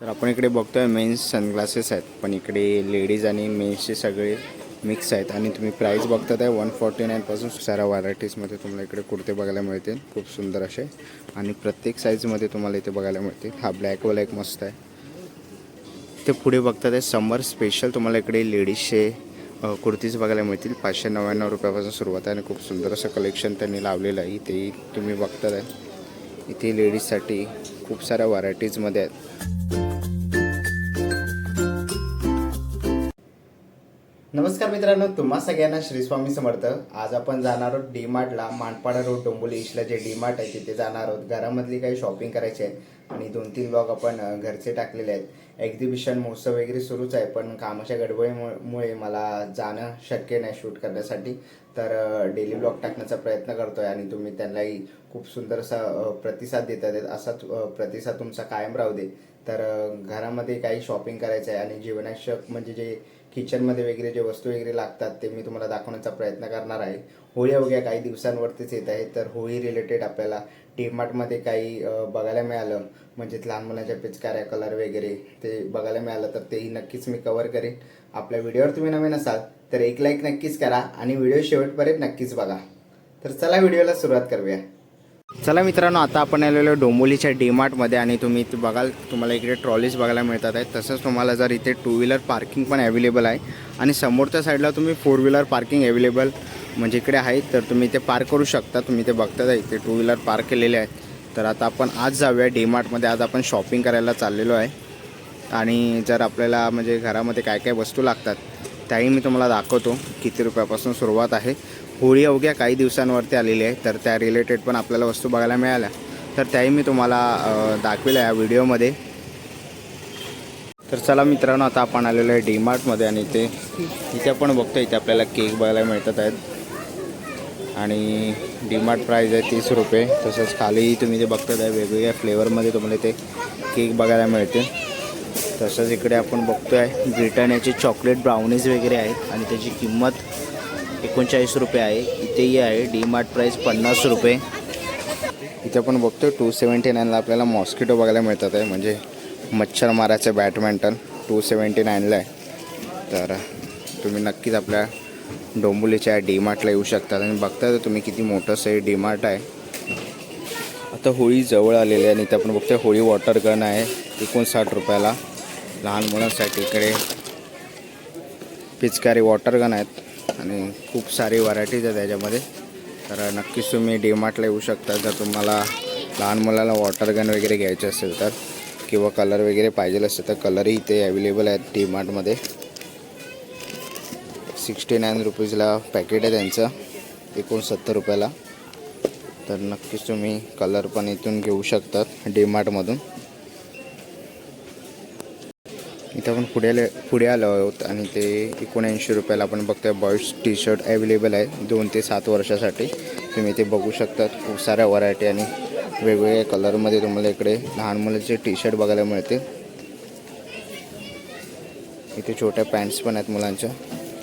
तर आपण इकडे बघतोय मेन्स सनग्लासेस आहेत पण इकडे लेडीज आणि मेन्सचे सगळे मिक्स आहेत. आणि तुम्ही प्राईस बघतात आहे वन फॉर्टी नाईनपासून साऱ्या व्हरायटीजमध्ये तुम्हाला इकडे कुर्ते बघायला मिळतील खूप सुंदर असे. आणि प्रत्येक साईजमध्ये तुम्हाला इथे बघायला मिळतील. हा ब्लॅकवाला एक मस्त आहे. ते पुढे बघतात आहे समर स्पेशल तुम्हाला इकडे लेडीजचे कुर्तीज बघायला मिळतील. पाचशे नव्याण्णव रुपयापासून सुरुवात आहे आणि खूप सुंदर असं कलेक्शन त्यांनी लावलेलं आहे. इथेही तुम्ही बघतात आहे इथे लेडीजसाठी खूप साऱ्या व्हरायटीजमध्ये आहेत. नमस्कार मित्रांनो तुम्हा सगळ्यांना श्री स्वामी समर्थ. आज आपण जाणार आहोत डी मार्टला मानपाडा रोड डोंबोली इशला जे डी मार्ट आहे तिथे जाणार आहोत. घरामधली काही शॉपिंग करायची आहे. आणि दोन तीन ब्लॉग आपण घरचे टाकलेले आहेत. एक्झिबिशन महोत्सव वगैरे सुरूच आहे पण कामाच्या गडबडीमुळे मला जाणं शक्य नाही शूट करण्यासाठी. तर डेली ब्लॉग टाकण्याचा प्रयत्न करतोय आणि तुम्ही त्यांनाही खूप सुंदर असा प्रतिसाद देत आहेत असाच प्रतिसाद तुमचा कायम राहू दे. तर घरामध्ये काही शॉपिंग करायचं आहे आणि जीवनाशक म्हणजे जे किचनमध्ये वगैरे जे वस्तू वगैरे लागतात ते मी तुम्हाला दाखवण्याचा प्रयत्न करणार आहे. होळी अवघ्या काही दिवसांवरतीच येत आहे तर होळी रिलेटेड आपल्याला डीमार्टमध्ये काही बघायला मिळालं. म्हणजे लहान मुलांच्या पिचकाऱ्या कलर वगैरे ते बघायला मिळालं तर तेही नक्कीच मी कवर करेन. आपल्या व्हिडिओवर तुम्ही नवीन असाल तर एक लाईक नक्कीच करा आणि व्हिडिओ शेवटपर्यंत नक्कीच बघा. तर चला व्हिडिओला सुरुवात करूया. चला मित्रांनो आता आपण आलेलो डोंबोलीच्या डीमार्टमध्ये आणि तुम्ही बघाल तुम्हाला इकडे ट्रॉलीज बघायला मिळतात आहेत. तसंच तुम्हाला जर इथे टू व्हीलर पार्किंग पण अवेलेबल आहे. आणि समोरच्या साईडला तुम्ही फोर व्हीलर पार्किंग अवेलेबल म्हणजे इकडे आहे तर तुम्ही इथे पार्क करू शकता. तुम्ही इथे बघतात इथे टू व्हीलर पार्क केलेले आहेत. तर आता आपण आज जाऊया डीमार्टमध्ये. आज आपण शॉपिंग करायला चाललेलो आहे. आणि जर आपल्याला म्हणजे घरामध्ये काय काय वस्तू लागतात त्याही मी तुम्हाला दाखवतो किती रुपयापासून सुरुवात आहे. होळी अवघ्या काही दिवसांवरती आलेली आहे तर त्या रिलेटेड पण आपल्याला वस्तू बघायला मिळाल्या. तर त्याही मी तुम्हाला दाखवेल दाखविल्या या व्हिडिओमध्ये. तर चला मित्रांनो आता आपण आलेलो आहे डीमार्टमध्ये आणि इथे इथे आपण बघतो इथे आपल्याला केक बघायला मिळतात आहेत. आणि डीमार्ट प्राईज आहे तीस रुपये तसंच खाली तुम्ही जे बघतात आहे वेगवेगळ्या फ्लेवरमध्ये तुम्हाला इथे केक बघायला मिळते तसंच इकडे आपण बघतो आहे ब्रिटानियाचे चॉकलेट ब्राउनीज वगैरे आहेत आणि त्याची किंमत एकोणचाळीस रुपये आहे. इथेही आहे. डी मार्ट प्राईस पन्नास रुपये. इथे आपण बघतो टू सेवन्टी नाईनला आपल्याला मॉस्किटो बघायला मिळतात आहे. म्हणजे मच्छर मारायचं बॅडमिंटन टू सेवन्टी नाईनला आहे. तर तुम्ही नक्कीच आपल्या डोंबोलीच्या डी मार्टला येऊ शकतात. आणि बघता तर तुम्ही किती मोठंसं आहे हे डी मार्ट आहे. आता होळी जवळ आलेली आहे आणि इथे आपण बघतोय होळी वॉटर गन आहे. एकोणसाठ रुपयाला. लहान मुलांसाठी इकडे पिचकारी वॉटर गन आहेत आणि खूप सारी व्हरायटीज आहेत त्याच्यामध्ये. तर नक्कीच तुम्ही डी मार्टला येऊ शकता. जर तुम्हाला लहान मुलाला वॉटर गन वगैरे घ्यायचे असेल तर किंवा कलर वगैरे पाहिजे असेल तर कलरही इथे अवेलेबल आहेत डी मार्टमध्ये सिक्स्टी नाईन रुपीजला पॅकेट आहे त्यांचं. एकोणसत्तर रुपयाला. तर नक्कीच तुम्ही कलर पण इथून घेऊ शकतात डी इथं आपण पुढे आले पुढे आलो आहोत आणि ते एकोणऐंशी रुपयाला आपण बघतोय बॉईज टी शर्ट अवेलेबल आहे. दोन ते सात वर्षासाठी. तुम्ही ते बघू शकतात. खूप साऱ्या व्हरायटी आणि वेगवेगळ्या कलरमध्ये तुम्हाला इकडे लहान मुलाचे टी शर्ट बघायला मिळते इथे छोट्या पॅन्ट्स पण आहेत मुलांच्या.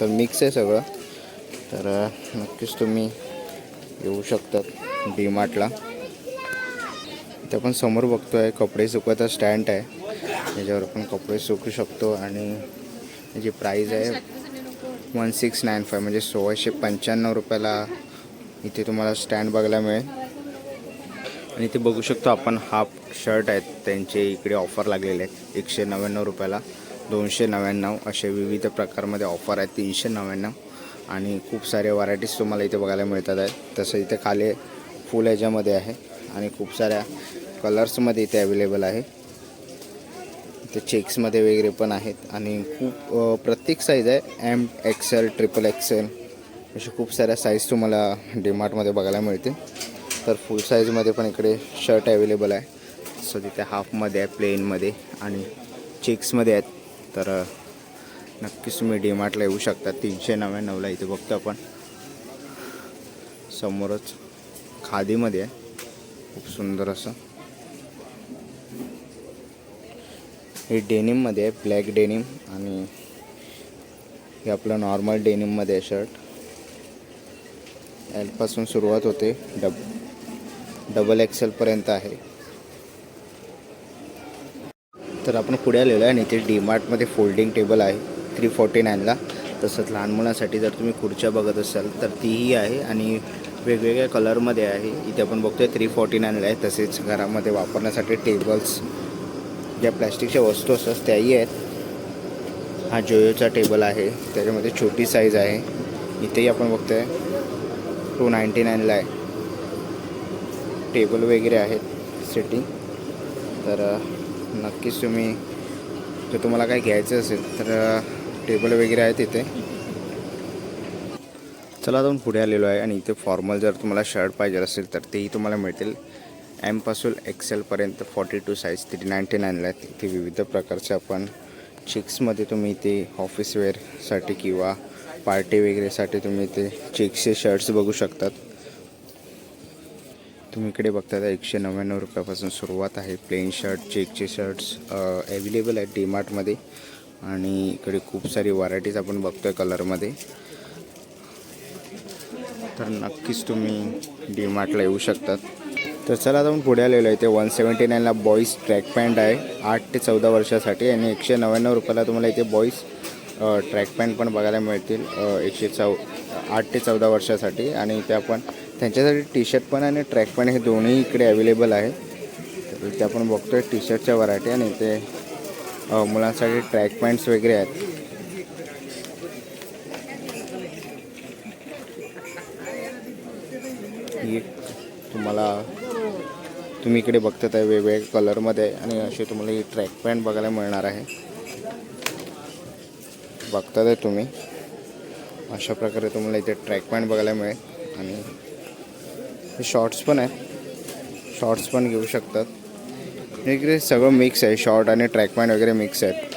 तर मिक्स आहे सगळं. तर नक्कीच तुम्ही येऊ शकतात डी मार्टला इथं आपण समोर बघतोय कपडे सुकवायचा स्टँड आहे. याच्यावर आपण कपडे सुकू शकतो आणि याची प्राईज आहे वन सिक्स नाईन फाय म्हणजे सोळाशे पंच्याण्णव रुपयाला इथे तुम्हाला स्टँड बघायला मिळेल. आणि इथे बघू शकतो आपण हाफ शर्ट आहेत त्यांचे इकडे ऑफर लागलेले आहेत. एकशे नव्याण्णव रुपयाला दोनशे नव्याण्णव असे विविध प्रकारमध्ये ऑफर आहेत तीनशे नव्याण्णव. आणि खूप सारे व्हरायटीज तुम्हाला इथे बघायला मिळतात आहेत. तसं इथे खाली फुल ह्याच्यामध्ये आहे. आणि खूप साऱ्या कलर्समध्ये इथे अवेलेबल आहे. ते चेक्समध्ये वगैरे पण आहेत आणि खूप प्रत्येक साईज आहे. एम एक्सेल ट्रिपल एक्सेल अशा खूप साऱ्या साईज तुम्हाला डीमार्टमध्ये बघायला मिळते तर फुल साईजमध्ये पण इकडे शर्ट अवेलेबल आहे. सो तिथे हाफमध्ये आहे प्लेनमध्ये आणि चेक्समध्ये आहेत. तर नक्कीच तुम्ही डीमार्टला येऊ शकता. तीनशे नव्याण्णवला इथे बघतो आपण. समोरच खादीमध्ये आहे. खूप सुंदर असं. हे डेनिममध्ये आहे ब्लॅक डेनिम आणि हे आपलं नॉर्मल डेनिममध्ये आहे शर्ट. एलपासून सुरुवात होते. डब डबल एक्सेलपर्यंत आहे. तर आपण पुढे आलेलो आहे आणि इथे डीमार्टमध्ये फोल्डिंग टेबल आहे. थ्री फोर्टी नाईनला तसंच लहान मुलांसाठी जर तुम्ही खुर्च्या बघत असाल तर तीही आहे आणि वेगवेगळ्या कलरमध्ये आहे. इथे आपण बघतोय थ्री फोर्टी नाईनला आहे. तसेच घरामध्ये वापरण्यासाठी टेबल्स ज्या प्लॅस्टिकच्या वस्तू असतात त्याही आहेत. हा जोयोचा टेबल आहे. त्याच्यामध्ये छोटी साईज आहे. इथेही आपण बघतोय. टू नाईंटी नाईनला आहे. टेबल वगैरे आहेत सेटिंग तर नक्कीच तुम्ही जर तुम्हाला काय घ्यायचं असेल तर टेबल वगैरे आहेत इथे. चला जाऊन पुढे आलेलो आहे. आणि इथे फॉर्मल जर तुम्हाला शर्ट पाहिजे असेल तर तेही तुम्हाला मिळतील. एमपासून एक्सेलपर्यंत forty two size three ninety नाईनला आहेत. इथे विविध प्रकारचे आपण चिक्समध्ये तुम्ही इथे ऑफिस वेअरसाठी किंवा पार्टी वगैरेसाठी तुम्ही इथे चिक्सचे शर्ट्स बघू शकतात. तुम्ही इकडे बघता तर एकशे नव्याण्णव रुपयापासून सुरुवात आहे. प्लेन शर्ट चेकचे शर्ट्स अवेलेबल आहेत डीमार्टमध्ये आणि इकडे खूप सारी व्हरायटीज आपण बघतो आहे कलरमध्ये तर नक्कीच तुम्ही डीमार्टला येऊ शकतात. तर चला जाऊन पुढे आलेलो आहे. ते वन सेवन्टी नाईनला बॉईज ट्रॅक पॅन्ट आहे. आठ ते चौदा वर्षासाठी आणि एकशे नव्याण्णव रुपयाला तुम्हाला इथे बॉईज ट्रॅक पॅन्ट पण बघायला मिळतील. एकशे चौ आठ ते चौदा वर्षासाठी. आणि इथे आपण त्यांच्यासाठी टी शर्ट पण आणि ट्रॅक पॅन्ट हे दोन्ही इकडे अवेलेबल आहे. तर इथे आपण बघतोय टी शर्टच्या व्हरायटी आणि इथे मुलांसाठी ट्रॅक पॅन्ट्स वगैरे आहेत. ही एक तुम्हाला तुम्ही इकडे बघतात आहे वेगवेगळ्या कलरमध्ये आणि असे तुम्हाला ही ट्रॅक पॅन्ट बघायला मिळणार आहे. बघतात आहे तुम्ही. अशा प्रकारे तुम्हाला इथे ट्रॅक पॅन्ट बघायला मिळेल. आणि हे शॉर्ट्स पण आहेत. शॉर्ट्स पण घेऊ शकतात. इकडे सगळं मिक्स आहे. शॉर्ट आणि ट्रॅक पॅन्ट वगैरे मिक्स आहेत.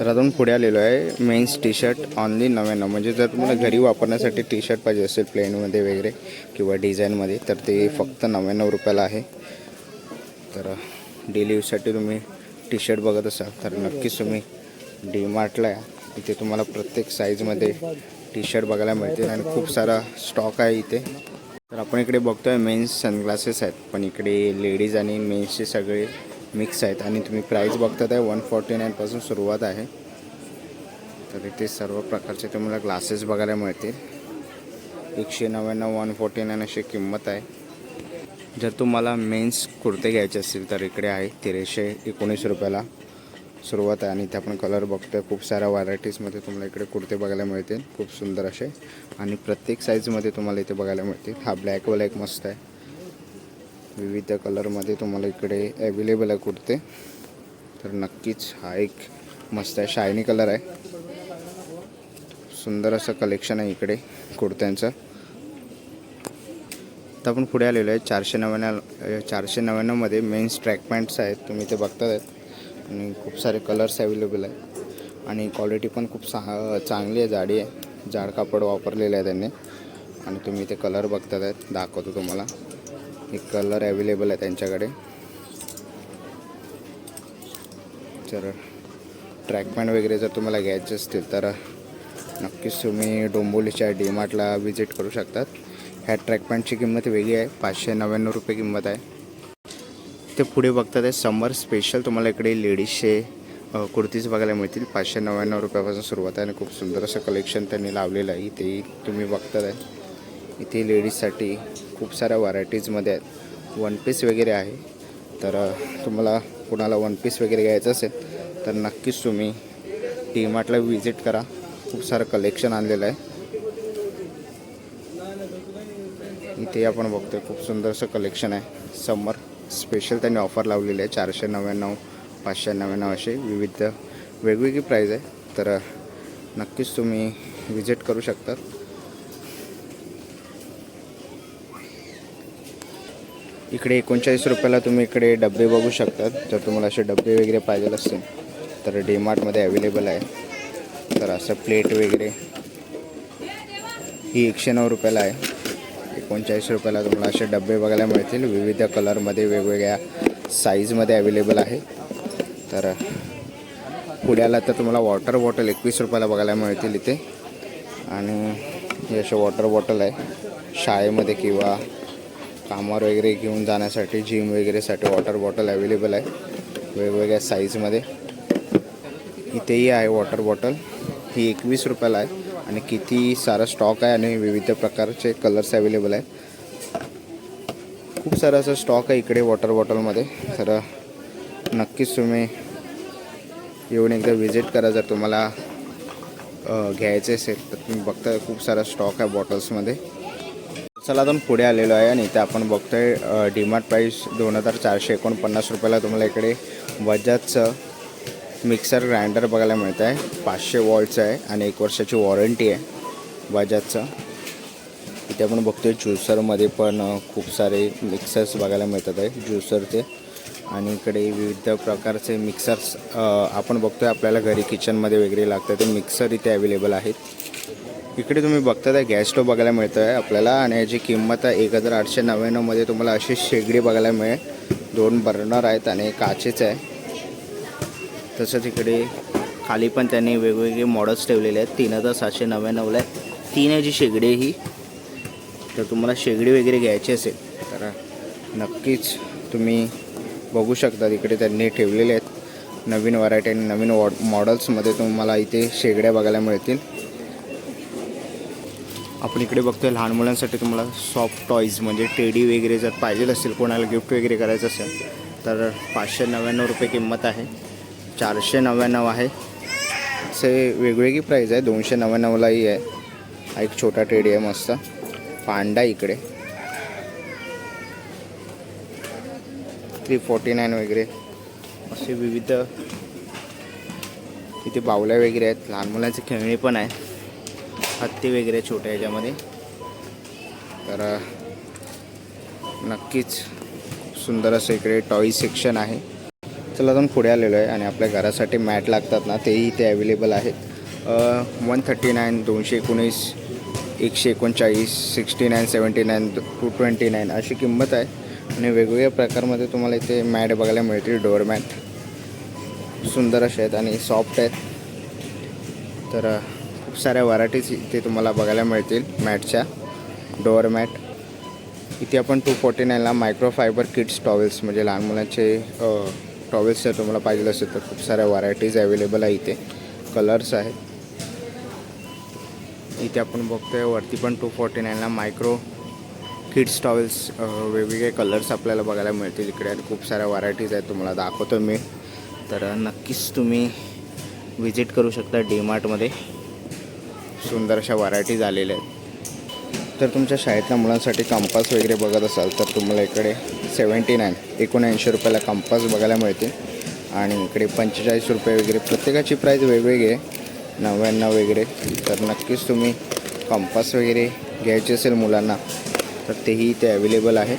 तर अजून पुढे आलेलो आहे. मेन्स टी शर्ट ऑनली नव्याण्णव. म्हणजे जर तुम्हाला घरी वापरण्यासाठी टी शर्ट पाहिजे असेल प्लेनमध्ये वगैरे किंवा डिझाईनमध्ये तर ते फक्त नव्याण्णव रुपयाला आहे. तर डेली यूजसाठी तुम्ही टी शर्ट बघत असाल तर नक्कीच तुम्ही डी मार्टला या. इथे तुम्हाला प्रत्येक साईजमध्ये टी शर्ट बघायला मिळतील आणि खूप सारा स्टॉक आहे इथे. तर आपण इकडे बघतोय मेन्स सनग्लासेस आहेत पण इकडे लेडीज आणि मेन्सचे सगळे मिक्स आहेत. आणि तुम्ही प्राईस बघतात आहे वन फॉर्टी नाईनपासून सुरुवात आहे. तर इथे सर्व प्रकारचे तुम्हाला ग्लासेस बघायला मिळतील. एकशे नव्याण्णव वन फोर्टी नाईन अशी किंमत आहे. जर तुम्हाला मेन्स कुर्ते घ्यायचे असतील तर इकडे आहे तेराशे एकोणीस रुपयाला सुरुवात आहे. आणि इथे आपण कलर बघतोय. खूप साऱ्या व्हरायटीजमध्ये तुम्हाला इकडे कुर्ते बघायला मिळतील. खूप सुंदर असे. आणि प्रत्येक साईजमध्ये तुम्हाला इथे बघायला मिळतील. हा ब्लॅकवाला एक मस्त आहे. विविध कलरमध्ये तुम्हाला इकडे अवेलेबल आहे कुर्ते. तर नक्कीच हा एक मस्त आहे. शायनी कलर आहे. सुंदर असं कलेक्शन आहे इकडे कुर्त्यांचं. आता आपण पुढे आलेलो आहे. चारशे नव्याण्णव चारशे नव्याण्णवमध्ये मेन्स ट्रॅक पॅन्ट्स आहेत. तुम्ही ते बघतात आहेत आणि खूप सारे कलर्स अवेलेबल आहेत. आणि क्वालिटी पण खूप सा चांगली आहे. जाडी आहे. जाड कापड वापरलेलं आहे त्यांनी. आणि तुम्ही ते कलर बघतात आहेत दाखवतो तुम्हाला. एक कलर अवेलेबल आहे त्यांच्याकडे. जर ट्रॅक पॅन्ट वगैरे जर तुम्हाला घ्यायचे असतील तर नक्कीच तुम्ही डोंबोलीच्या डीमार्टला व्हिजिट करू शकतात. ह्या ट्रॅक पॅन्टची किंमत वेगळी आहे. पाचशे नव्याण्णव रुपये किंमत आहे. ते पुढे बघतात आहे समर स्पेशल तुम्हाला इकडे लेडीजचे कुर्तीज बघायला मिळतील. पाचशे नव्याण्णव रुपयापासून सुरुवात आहे आणि खूप सुंदर असं कलेक्शन त्यांनी लावलेलं आहे. इथे तुम्ही बघतात आहे. इथे लेडीजसाठी खूप साऱ्या व्हरायटीजमध्ये आहेत. वन पीस वगैरे आहे. तर तुम्हाला कुणाला वन पीस वगैरे घ्यायचं असेल तर नक्कीच तुम्ही डी मार्टला व्हिजिट करा. खूप सारं कलेक्शन आणलेलं आहे. इथे आपण बघतोय. खूप सुंदर असं कलेक्शन आहे. समर स्पेशल त्यांनी ऑफर लावलेली आहे. चारशे नव्याण्णव पाचशे नव्याण्णव असे विविध वेगवेगळी प्राईज आहे. तर नक्कीच तुम्ही विजिट करू शकतात इकडे एकोणचाळीस रुपयाला तुम्ही इकडे डबे बघू शकतात. जर तुम्हाला असे डबे वगैरे पाहिजे असतील तर डीमार्टमध्ये अवेलेबल आहे. तर असं प्लेट वगैरे. ही एकशे नऊ रुपयाला आहे. एकोणचाळीस रुपयाला तुम्हाला असे डबे बघायला मिळतील. विविध कलरमध्ये वेगवेगळ्या साईजमध्ये अवेलेबल आहे. तर पुण्याला तर तुम्हाला वॉटर बॉटल एकवीस रुपयाला बघायला मिळतील इथे. आणि हे असे वॉटर बॉटल आहे. शाळेमध्ये किंवा कामावर वगैरे घेऊन जाण्यासाठी जिम वगैरेसाठी वॉटर बॉटल अवेलेबल आहे. वेगवेगळ्या साईजमध्ये इथेही आहे वॉटर बॉटल ही एकवीस रुपयाला आहे. आणि किती सारा स्टॉक आहे आणि विविध प्रकारचे कलर्स अवेलेबल आहेत. खूप सारा असं स्टॉक आहे इकडे वॉटर बॉटलमध्ये तर नक्कीच तुम्ही येऊन एकदा व्हिजिट करा जर तुम्हाला घ्यायचे असेल. तर तुम्ही बघताय खूप सारा स्टॉक आहे बॉटल्समध्ये चला आपण पुढे आलेलो आहे आणि इथे आपण बघतोय डिमार्ट प्राईस दोन हजार चारशे एकोणपन्नास रुपयाला तुम्हाला इकडे बजाजचं मिक्सर ग्राइंडर बघायला मिळतं आहे पाचशे वॉल्टचं आहे आणि एक वर्षाची वॉरंटी आहे बजाजचं. इथे आपण बघतोय ज्युसरमध्ये पण खूप सारे मिक्सर्स बघायला मिळतात आहे ज्युसरचे आणि इकडे विविध प्रकारचे मिक्सर्स आपण बघतोय आपल्याला घरी किचनमध्ये वगैरे लागतं ते मिक्सर इथे अवेलेबल आहेत. इकडे तुम्ही बघता आहे गॅस स्टोव बघायला मिळतो आहे आपल्याला आणि याची किंमत आहे एक हजार आठशे नव्याण्णवमध्ये तुम्हाला अशी शेगडी बघायला मिळेल. दोन बर्नर आहेत आणि काचेच आहे. तसंच इकडे खाली पण त्यांनी वेगवेगळे मॉडेल्स ठेवलेले आहेत. तीन हजार सातशे नव्याण्णवला आहे तीन आहे जी शेगडी ही. तर तुम्हाला शेगडी वगैरे घ्यायची असेल तर नक्कीच तुम्ही बघू शकता इकडे त्यांनी ठेवलेले आहेत. नवीन व्हरायटी आणि नवीन वॉ मॉडेल्समध्ये तुम्हाला इथे शेगड्या बघायला मिळतील. आपण इकडे बघतोय लहान मुलांसाठी तुम्हाला सॉफ्ट टॉईज म्हणजे टेडी वगैरे जर पाहिजे असेल कोणाला गिफ्ट वगैरे करायचं असेल तर पाचशे नव्याण्णव रुपये किंमत आहे. चारशे नव्याण्णव आहे. असे वेगवेगळी प्राईज आहे. दोनशे नव्याण्णवलाही आहे. हा एक छोटा टेडी आहे मस्त पांडा इकडे. थ्री फोर्टी नाईन वगैरे. असे विविध इथे बावल्या वगैरे आहेत. लहान मुलांचे खेळणी पण आहे हत्ती वगैरे छोट्या ह्याच्यामध्ये. तर नक्कीच सुंदर असं इकडे टॉय सेक्शन आहे. चला जाऊन पुढे आलेलो आहे आणि आपल्या घरासाठी मॅट लागतात ना तेही इथे अवेलेबल आहेत. वन थर्टी नाईन दोनशे एकोणीस एकशे एकोणचाळीस sixty nine seventy nine two twenty nine अशी किंमत आहे. आणि वेगवेगळ्या प्रकारमध्ये तुम्हाला इथे मॅट बघायला मिळतील. डोअर मॅट सुंदर असे आहेत आणि सॉफ्ट आहेत. तर खूप साऱ्या व्हरायटीज इथे तुम्हाला बघायला मिळतील मॅटच्या. डोअर मॅट इथे आपण टू फोर्टी नाईनला मायक्रोफायबर किड्स टॉवेल्स म्हणजे लहान मुलांचे टॉवेल्स जर तुम्हाला पाहिजे असेल तर खूप साऱ्या व्हरायटीज अवेलेबल आहे इथे. कलर्स आहेत. इथे आपण बघतोय वरती पण टू फोर्टी नाईनला मायक्रो किड्स टॉवेल्स वेगवेगळे कलर्स आपल्याला बघायला मिळतील इकडे. आणि खूप साऱ्या व्हरायटीज आहेत तुम्हाला दाखवतो मी. तर नक्कीच तुम्ही विजिट करू शकता डी मार्टमध्ये सुंदर अशा व्हरायटीज आलेल्या आहेत. तर तुमच्या शाळेतल्या मुलांसाठी कंपास वगैरे बघत असाल तर तुम्हाला इकडे सेवन्टी नाईन एकोणऐंशी रुपयाला कंपास बघायला मिळते आणि इकडे पंचेचाळीस रुपये वगैरे प्रत्येकाची प्राईस वेगवेगळी आहे. नव्याण्णव वगैरे. तर नक्कीच तुम्ही कंपास वगैरे घ्यायचे असेल मुलांना तर तेही इथे अवेलेबल आहे.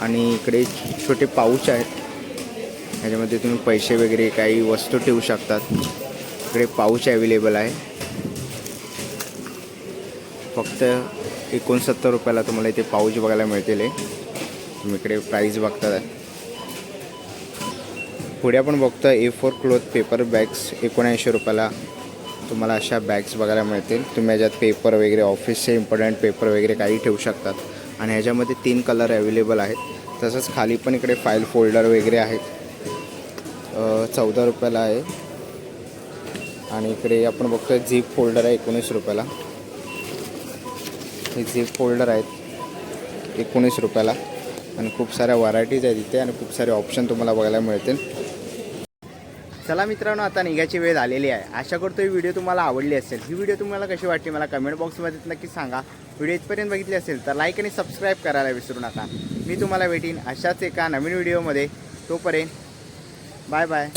आणि इकडे छोटे पाऊच आहेत. ह्याच्यामध्ये तुम्ही पैसे वगैरे काही वस्तू ठेवू शकतात. इकडे पाऊच अवेलेबल आहे. फक्त एकोणसत्तर रुपयाला तुम्हाला इथे पाऊच बघायला मिळतील तुम्ही इकडे प्राईस बघता. पुढे आपण बघतो A four cloth paper bags एकोणऐंशी रुपयाला तुम्हाला अशा बॅग्स बघायला मिळतील. तुम्ही याच्यात पेपर वगैरे ऑफिसचे इम्पॉर्टंट पेपर वगैरे काही ठेवू शकतात. आणि ह्याच्यामध्ये तीन कलर अवेलेबल आहेत. तसंच खाली पण इकडे फाईल फोल्डर वगैरे आहेत. चौदा रुपयाला आहे. आणि इकडे आपण बघतोय झीप फोल्डर आहे एकोणीस रुपयाला. हे जे फोल्डर आहेत एकोणीस रुपयाला. आणि खूप साऱ्या व्हरायटीज आहेत इथे आणि खूप सारे ऑप्शन तुम्हाला बघायला मिळतील. चला मित्रांनो आता निघायची वेळ आलेली आहे. आशा करतो ही व्हिडिओ तुम्हाला आवडली असेल. ही व्हिडिओ तुम्हाला कशी वाटली मला कमेंट बॉक्समध्ये नक्की सांगा. व्हिडिओ इथपर्यंत बघितली असेल तर लाईक आणि सबस्क्राईब करायला विसरू नका. मी तुम्हाला भेटीन अशाच एका नवीन व्हिडिओमध्ये तोपर्यंत बाय बाय